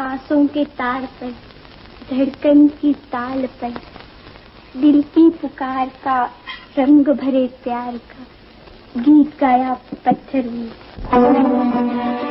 सांसों के तार पर, धड़कन की ताल पर, दिल की पुकार का रंग भरे प्यार का गीत गाया पत्थर में।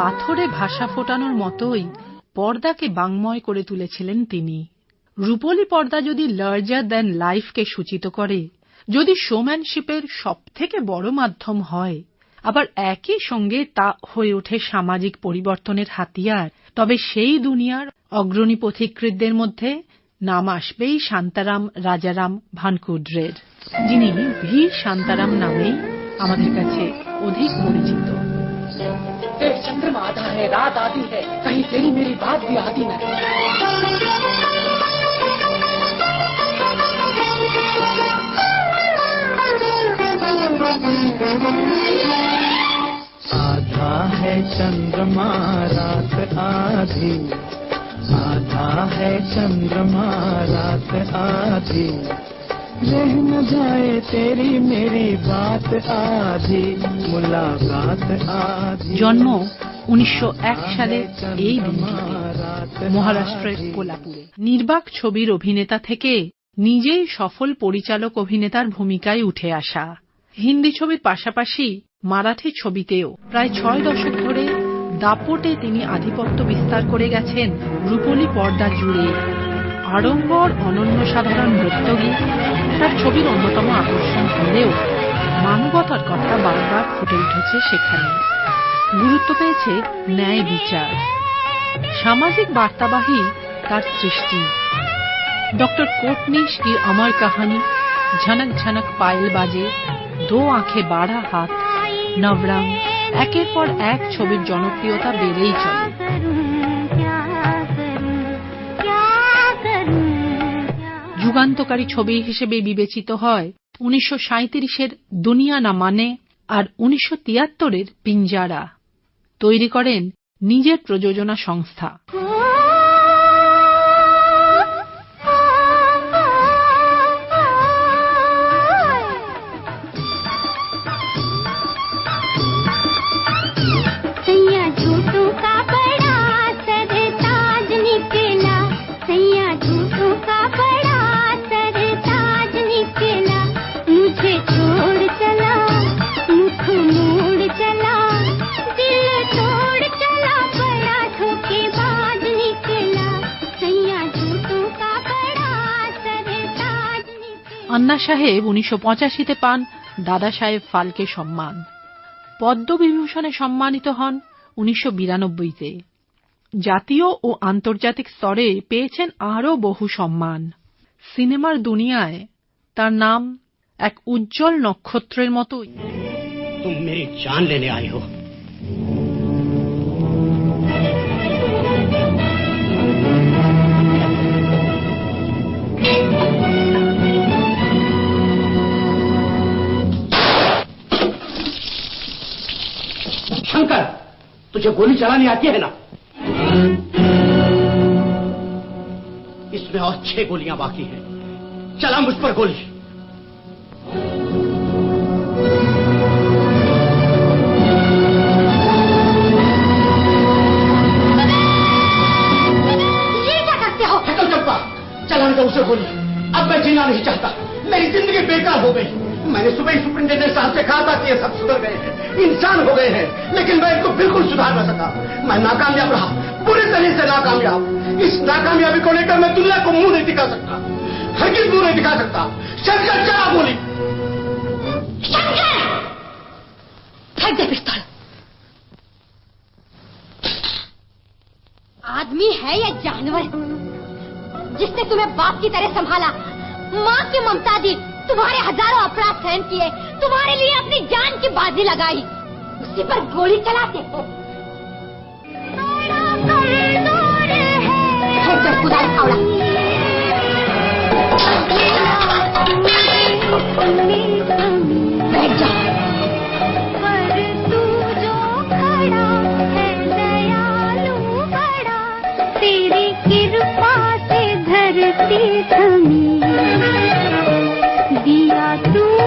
পাথরে ভাষা ফোটানোর মতোই পর্দাকে বাংময় করে তুলেছিলেন তিনি। রূপলী পর্দা যদি লার্জার দ্যান লাইফকে সূচিত করে, যদি শোম্যানশিপের সবথেকে বড় মাধ্যম হয়, আবার একই সঙ্গে তা হয়ে ওঠে সামাজিক পরিবর্তনের হাতিয়ার, তবে সেই দুনিয়ার অগ্রণী পথিকৃতদের মধ্যে নাম আসবেই শান্তারাম রাজারাম ভানকুড্রের যিনি ভীর শান্তারাম নামেই আমাদের কাছে অধিক পরিচিত। एक चंद्रमा आधा है, रात आती है, कहीं तेरी मेरी बात भी आती न आधा है चंद्रमा, रात आधी। आधा है चंद्रमा, रात आधी। रह न जाए तेरी मेरी बात आधी मुलाकात आधी জন্ম উনিশশো সালে এই দিনটিতে মহারাষ্ট্রের কোলাপুরে নির্বাক ছবির অভিনেতা থেকে নিজেই সফল পরিচালক অভিনেতার ভূমিকায় উঠে আসা হিন্দি ছবির পাশাপাশি মারাঠি ছবিতেও প্রায় ছয় দশক ধরে দাপটে তিনি আধিপত্য বিস্তার করে গেছেন রূপলী পর্দা জুড়ে আড়ম্বর অনন্য সাধারণ নৃত্যগীত তার ছবির অন্যতম আকর্ষণ হলেও মানবতার কথা বারবার ফুটে উঠেছে সেখানে। গুরুত্ব পেয়েছে ন্যায় বিচার। সামাজিক বার্তাবাহী তার সৃষ্টি। ডক্টর কোটনিশ কি আমার কাহানি, ঝনক ঝনক পায়েল বাজে, দো আঁখে বাড়া হাত, নবরং, একের পর এক ছবির জনপ্রিয়তা বেড়েই চলে। যুগান্তকারী ছবি হিসেবে বিবেচিত হয় উনিশশো এর দুনিয়া না মানে আর উনিশশো তিয়াত্তরের পিঞ্জারা। তৈরি করেন নিজের প্রযোজনা সংস্থা। মন্না সাহেব উনিশশো পঁচাশিতে পান, দাদা সাহেব ফালকে সম্মান। পদ্মবিভূষণে সম্মানিত হন উনিশশো বিরানব্বইতে। জাতীয় ও আন্তর্জাতিক স্তরে পেয়েছেন আরও বহু সম্মান। সিনেমার দুনিয়ায় তার নাম এক উজ্জ্বল নক্ষত্রের মতোই। তুম জান লেনে আয়ে शंकर तुझे गोली चलानी आती है ना? इसमें और छह गोलियाँ बाकी हैं। चला मुझ पर गोली। हो? उसे गोली। अब मैं जीना नहीं चाहता। मेरी ज़िंदगी बेकार हो गई। मैंने सुबह ही सुप्रिंटेंडेंट साहब से कहा था कि ये सब सुधर गए हैं। इंसान हो गए हैं। लेकिन मैं इनको बिल्कुल सुधार न सका। मैं नाकामयाब रहा। पूरी तरह से नाकामयाब। इस नाकामयाबी को लेकर मैं दुनिया को मुँह नहीं दिखा सकता। हरगिज मुँह नहीं दिखा सकता। शंकर चला बोली? पिस्तौल। आदमी है या जानवर? जिसने तुम्हें बाप की तरह संभाला, माँ की ममता दी तुम्हारे हज़ारों अपराध सहन किए, तुम्हारे लिए अपनी जान की बाजी लगाई। उसी पर गोली चलाते हो। satu